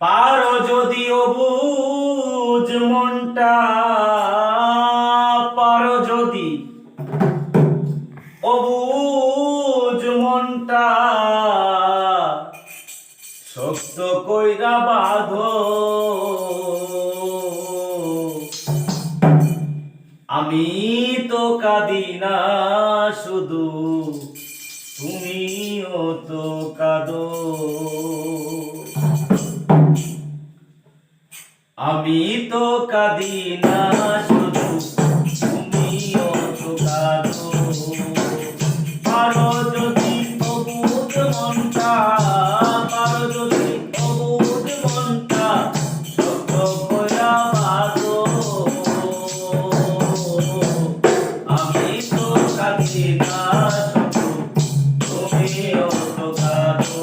পারো যদিও বুঝ মনটা, পারো যদি অবুজ মনটা, শক্ত কইরা বাঁধো। আমি তো কাঁদি না শুধু, তুমিও তো কাঁদো। আমি তো কাঁদি না শুধু, তুমিও তো কাঁদো। পারো যদি অবুধ মনটা পারো যদি অবুধ মনটা শক্ত কইরা বাঁধো। আমি তো কাঁদি না শুধু, তুমিও তো কাঁদো।